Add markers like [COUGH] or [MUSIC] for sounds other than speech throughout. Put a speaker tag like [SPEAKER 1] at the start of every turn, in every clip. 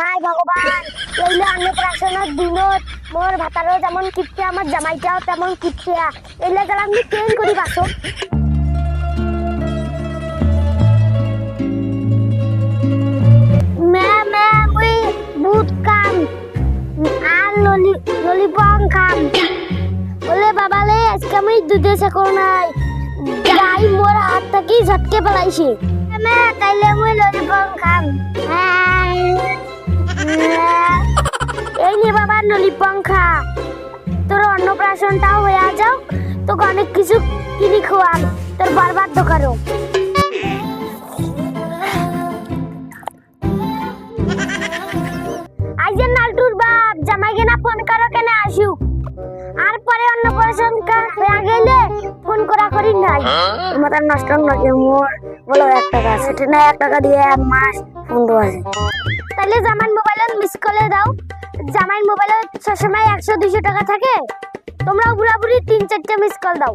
[SPEAKER 1] High ভগবান লইলে অন্নপ্রাশনের দিনত মোর ভাতারও যেমন কিপটে আমার জামাইটাও তেমন কিপটে এলে গেলাম আমি ট্রেন করি বাসো বাবালে আজকে আমি দুধে চাকর নাই। গাই মোর হাত থাকি ঝটকে পেলাইছে। তাইলে মুই ললিপং খাম। [LAUGHS] এই নে বাবা ললিপং তোর অন্নপ্রাশনটাও হয়ে যাও। তোকে অনেক কিছু কিনি খোয়াম। তোর বারবার দোকানো। আইজেন নালটুর বাপ জামাইকে না ফোন করো কেন আসু আর পরে অন্য পরেশন হয়ে গেলে ফোন করা করি নাই। মাথা নষ্ট নাকি মোর? বলো এক টাকা সেটা না এক টাকা দিয়ে এক মাস ফোন দেওয়া আছে। তাহলে জামাই মোবাইলে মিস কলে দাও। জামাই মোবাইলে সবসময় একশো দুইশো টাকা থাকে। তোমরাও বুড়াবুড়ি তিন চারটে মিস কল দাও।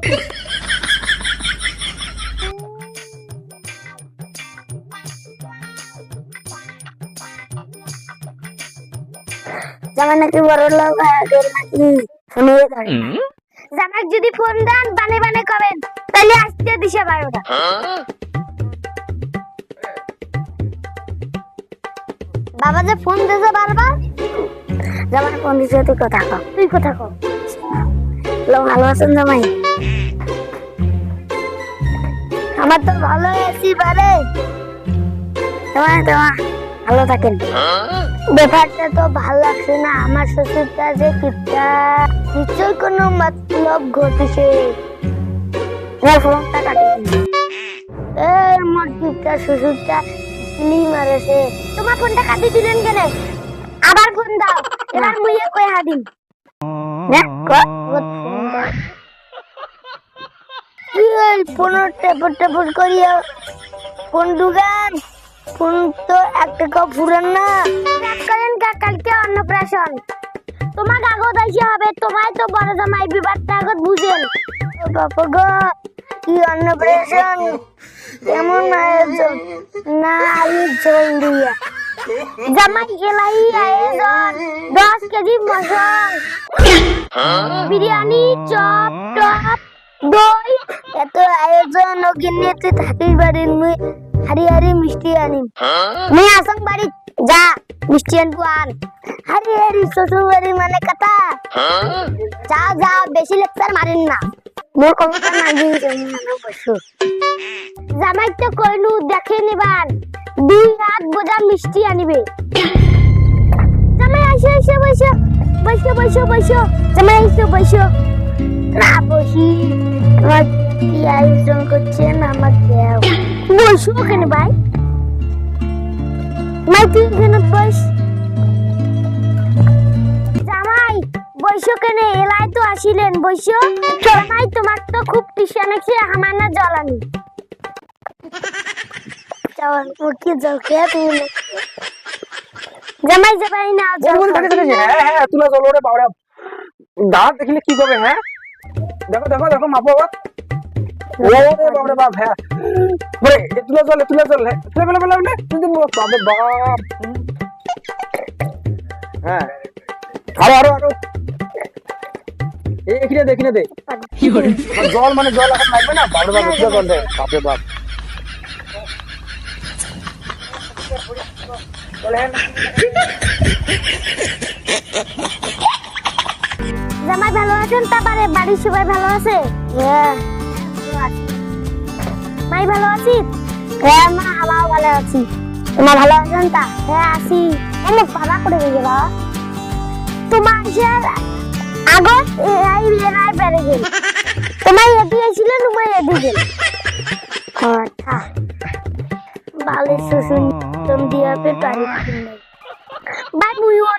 [SPEAKER 1] জামাই নাকি বড় লোক নাকি শুনিয়ে ধরে জামাই যদি ফোন দেন বানে বানে করেন। তাহলে আসতে দিশে বারোটা। বাবা যে ফোন দিয়েছে বারবার? জামাই ফোন দিয়েছে তুই কথা কর তুই কথা কর হ্যালো ভালো আছেন জামাই? আমার তো ভালো আছি বারে। জামাই তোমার ভালো থাকেন। ব্যাপারটা তো ভালো লাগছে না আমার শ্বশুরটা যে কিপটা। নিশ্চয়ই কোনো মতলব ঘটেছে। ফোনটা কাটিয়ে এই আমার কিপটা শ্বশুরটা চিলি মারেছে তোমার ফোনটা কাটিয়ে দিলেন কেন? আবার ফোন দাও। এবার মুইয়ে কই হাদিম। কালকে অন্নপ্রাশন। তোমার কাগজ আসে হবে, তোমায় তো বড় জামাই বিবাদ কাগজ বুঝেন। বাবা গো। কি অন্নপ্রাশন, কেমন আয়োজন? না, আমি জল দিয়া। জামাই এলাই আয়োজন, দশ কেজি মশল বিরিয়ানি, চপ, টপ, দই, এত আয়োজন তুই থাকিস বাড়ির মুই হারি হারি মিষ্টি আনি মুই আসং বাড়ি যা, মিষ্টি আনব আন। হারি হারি শ্বশুর বাড়ি মানে কথা। যাও যাও, বেশি লেকচার মারিন না। মোর কবিতা [LAUGHS] না গিয়ে বসু জামাই তো কইনু দেখে নিবার দুই হাত বোঝা মিষ্টি আনিবে। জামাই আসো আসো বসো বসো বসো বসো জামাই আসো বসো না বসি আমার কি আয়োজন করছেন আমাকে বসো কেন ভাই মাই তুই এখানে বস বসো কেন এলাই তো আসিলেন জামাই তোমার তো খুব তৃষা নাকি আমার না জ্বালানি তুমি জামাই জামাই না
[SPEAKER 2] হ্যাঁ হ্যাঁ তুলা জল ওরে বাবা দাঁত দেখলে কি করবে হ্যাঁ? দেখো দেখো দেখো মাপো বাবা ওরে বাবা বাপ হ্যাঁ। বলে তুলা জল তুলা জল ফেলে ফেলে ফেলে কিন্তু বাবা বাপ। হ্যাঁ আরও আরও আরও। এখানে দে এখানে দে। জল মানে জল এখন লাগবে না? বাপরে বাপ তুলা জল দে বাপরে বাপ।
[SPEAKER 1] জামাই ভালো আছেন? তারপরে বাড়ির সবাই ভালো আছে? হ্যাঁ। মাই ভালো আছি? হ্যাঁ মা আমরাও ভালো আছি। তোমার ভালো আছেন তা? হ্যাঁ আছি। এনে পাড়া করে গেছে বাবা তোমার সে আগত এআই বেড়ে গেল। তোমার এদিকে ছিল, তোমার এদিকে কথা। বালের তুমি দিয়ে পারি বাই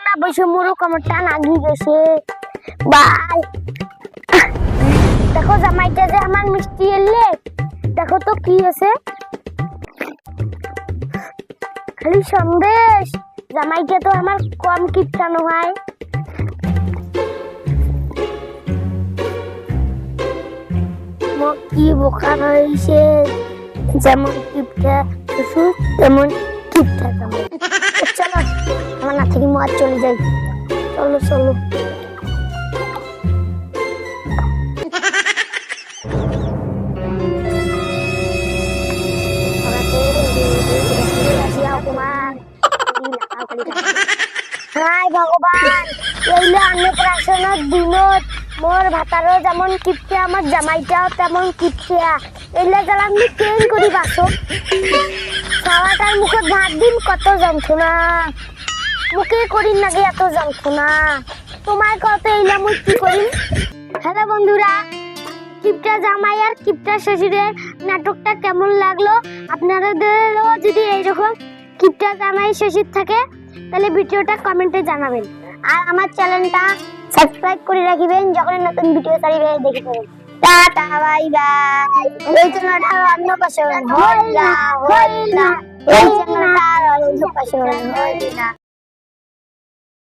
[SPEAKER 1] না, বসে গেছে। বাই। দেখো জামাইটা যে আমার মিষ্টি এলে, দেখো তো কি আছে। খালি সন্দেশ। জামাইকে তো আমার কম কিপটানো হয়। কি বোকা হয়েছে যেমন কিপটা শিশু তেমন কিপটা তেমন চলো, আমার থেকে মার চলে যাই চলো চলো। ভগবান। এইলে অন্নপ্রাশনের দিনত মোর ভাতারও যেমন কিপটে আমার জামাইটাও তেমন কিপটেয়া এইলে গেল আমি ট্রেন করি বাসো খাওয়াটার মুখে ভাত দিন কত যন্ত্রণা মুখে করি নাকি এত যন্ত্রণা তোমার কত এইলে মুই কি করি হ্যালো বন্ধুরা কিপটা জামাই আর কিপটা শ্বশুরের নাটকটা কেমন লাগল? আপনাদেরও যদি এইরকম কিপটা জামাই শ্বশুর থাকে তাহলে ভিডিওটা কমেন্টে জানাবেন। আর আমার চ্যানেলটা সাবস্ক্রাইব করে রাখবেন যখন নতুন ভিডিও ছাড়িবে দেখে নেবেন টাটা, বাই বাই। এই চ্যানেলটা অন্য পাশে হল্লা হল্লা এই চ্যানেলটা অন্য পাশে হইলা